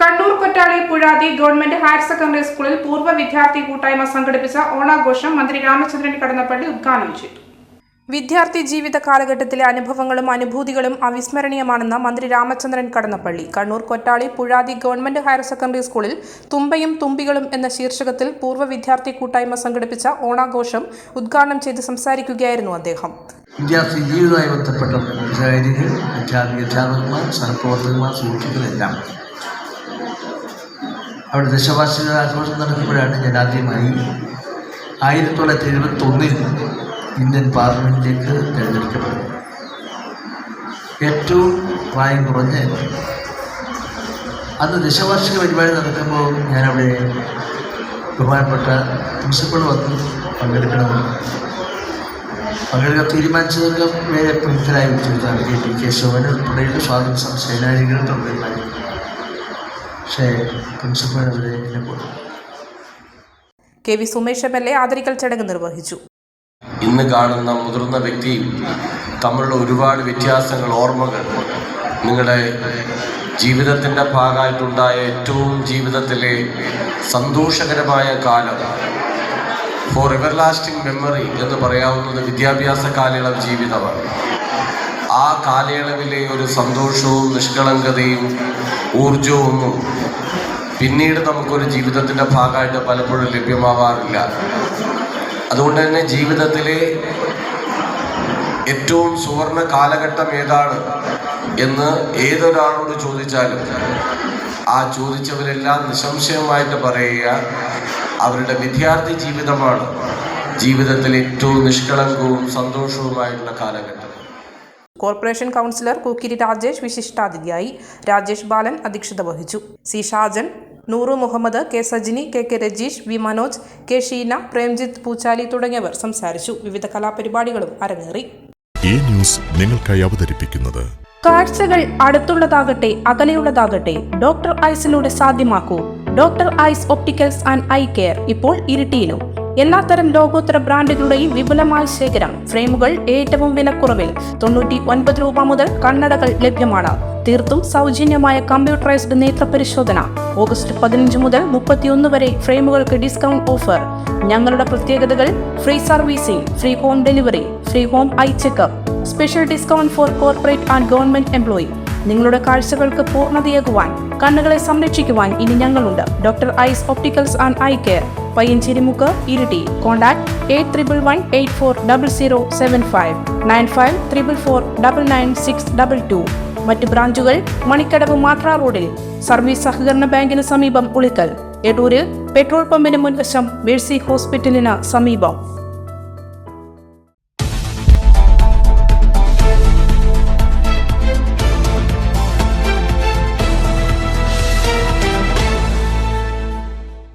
Kannur Kottali Puzhathi government higher secondary സ്കൂളിൽ പൂർവ വിദ്യാർത്ഥി കൂട്ടായ്മ സംഘടിപ്പിച്ച ഓണാഘോഷം മന്ത്രി രാമചന്ദ്രൻ കടന്നപ്പള്ളി ഉദ്ഘാടനം ചെയ്തു. വിദ്യാർത്ഥി ജീവിത കാലഘട്ടത്തിലെ അനുഭവങ്ങളും അനുഭൂതികളും അവിസ്മരണീയമാണെന്ന് മന്ത്രി Ramachandran Kadannappalli. Kannur Kottali Puzhathi government higher secondary സ്കൂളിൽ തുമ്പയും തുമ്പികളും എന്ന ശീർഷകത്തിൽ പൂർവ വിദ്യാർത്ഥി കൂട്ടായ്മ സംഘടിപ്പിച്ച ഓണാഘോഷം ഉദ്ഘാടനം ചെയ്ത് സംസാരിക്കുകയായിരുന്നു അദ്ദേഹം. വിദ്യാർത്ഥി ജീവിതവുമായി ബന്ധപ്പെട്ട അധ്യാപകന്മാർ സഹപ്രവർത്തകന്മാർ സുഹൃത്തുക്കളെല്ലാം അവിടെ ദശവാർഷിക ആഘോഷം നടക്കുമ്പോഴാണ് ഞാൻ ആദ്യമായി ആയിരത്തി തൊള്ളായിരത്തി എഴുപത്തൊന്നിൽ ഇന്ത്യൻ പാർലമെന്റിലേക്ക് തിരഞ്ഞെടുക്കപ്പെടുന്നത് ഏറ്റവും പ്രായം കുറഞ്ഞ അന്ന് ദശവാർഷിക പരിപാടി നടക്കുമ്പോൾ ഞാനവിടെ ബഹുമാനപ്പെട്ട പ്രിൻസിപ്പൾ വന്ന് പങ്കെടുക്കണമെന്ന് പങ്കെടുക്കാൻ തീരുമാനിച്ചതെല്ലാം വേറെ പ്രമുഖരായ വ്യക്തികളാണ് കെ ടി കേശവൻ ഉൾപ്പെടെയുള്ള സ്വാതന്ത്ര്യ സേനാനികൾ പ്രമുഖന്മാരും പക്ഷേ പ്രിൻസിപ്പൽ അവരെ എന്നെ പോയി K V Sumesh M L A ആദരിക്കൽ ചടങ്ങ് നിർവഹിച്ചു. ഇന്ന് കാണുന്ന മുതിർന്ന വ്യക്തി തമ്മിലുള്ള ഒരുപാട് വ്യത്യാസങ്ങൾ ഓർമ്മകൾ നിങ്ങളുടെ ജീവിതത്തിന്റെ ഭാഗമായിട്ടുണ്ടായ ഏറ്റവും ജീവിതത്തിലെ സന്തോഷകരമായ കാലം. ഫോർ എവർ ലാസ്റ്റിംഗ് മെമ്മറി എന്ന് പറയാവുന്നത് വിദ്യാഭ്യാസ കാലയളവ് ജീവിതമാണ്. ആ കാലയളവിലെ ഒരു സന്തോഷവും നിഷ്കളങ്കതയും ഊർജവും പിന്നീട് നമുക്കൊരു ജീവിതത്തിന്റെ ഭാഗമായിട്ട് പലപ്പോഴും ലഭ്യമാവാറില്ല. അതുകൊണ്ട് തന്നെ ജീവിതത്തിലെ ഏറ്റവും സുവർണ കാലഘട്ടം ഏതാണ് എന്ന് ഏതൊരാളോട് ചോദിച്ചാലും ആ ചോദിച്ചവരെല്ലാം നിസ്സംശയമായിട്ട് പറയുക അവരുടെ വിദ്യാർത്ഥി ജീവിതമാണ്. ജീവിതത്തിൽ ഏറ്റവും നിഷ്കളങ്കവും സന്തോഷവുമായിട്ടുള്ള കാലഘട്ടം. കോർപ്പറേഷൻ കൗൺസിലർ കുക്കിരി രാജേഷ് വിശിഷ്ടാതിഥിയായി രാജേഷ് ബാലൻ അധ്യക്ഷത വഹിച്ചു. C Shajan Nooru Muhammad K Sajini K K Rajeesh V Manoj K Sheena Premjith Poochali തുടങ്ങിയവർ സംസാരിച്ചു. വിവിധ കലാപരിപാടികളും അരങ്ങേറി. ഈ ന്യൂസ് നിങ്ങൾക്കായി അവതരിപ്പിക്കുന്നത് കാഴ്ചകൾ അടുത്തുള്ളതാകട്ടെ അകലെയുള്ളതാകട്ടെ ഡോക്ടർ ഐസിലൂടെ സാധ്യമാക്കൂ. Doctor eyes opticals and eye care ഇപ്പോൾ ഇരിട്ടിയിലും. എല്ലാത്തരം ലോകോത്തര ബ്രാൻഡുകളുടെയും വിപുലമായ ശേഖരം ഫ്രെയിമുകൾ ഏറ്റവും വിലക്കുറവിൽ. തൊണ്ണൂറ്റി ഒൻപത് രൂപ മുതൽ കണ്ണടകൾ ലഭ്യമാണ്. തീർത്തും സൗജന്യമായ കമ്പ്യൂട്ടറൈസ്ഡ് നേത്രപരിശോധന. ഓഗസ്റ്റ് പതിനഞ്ച് മുതൽ മുപ്പത്തിയൊന്ന് വരെ ഫ്രെയിമുകൾക്ക് ഡിസ്കൗണ്ട് ഓഫർ. ഞങ്ങളുടെ പ്രത്യേകതകൾ free servicing free home delivery free home eye checkup special discount for corporate and government employee. നിങ്ങളുടെ കാഴ്ചകൾക്ക് പൂർണതയേകുവാൻ കണ്ണുകളെ സംരക്ഷിക്കുവാൻ ഇനി ഞങ്ങളുണ്ട്. Doctor eyes opticals and eye care Payyancherimukku Iritty. Contact eight triple one eight four double zero seven five nine five triple four double nine six double two. മറ്റ് ബ്രാഞ്ചുകൾ മണിക്കടവ് മാത്ര റോഡിൽ സർവീസ് സഹകരണ ബാങ്കിന് സമീപം ഉളിക്കൽ. എടൂരിൽ പെട്രോൾ പമ്പിന് മുൻവശം മേഴ്സി ഹോസ്പിറ്റലിന് സമീപം.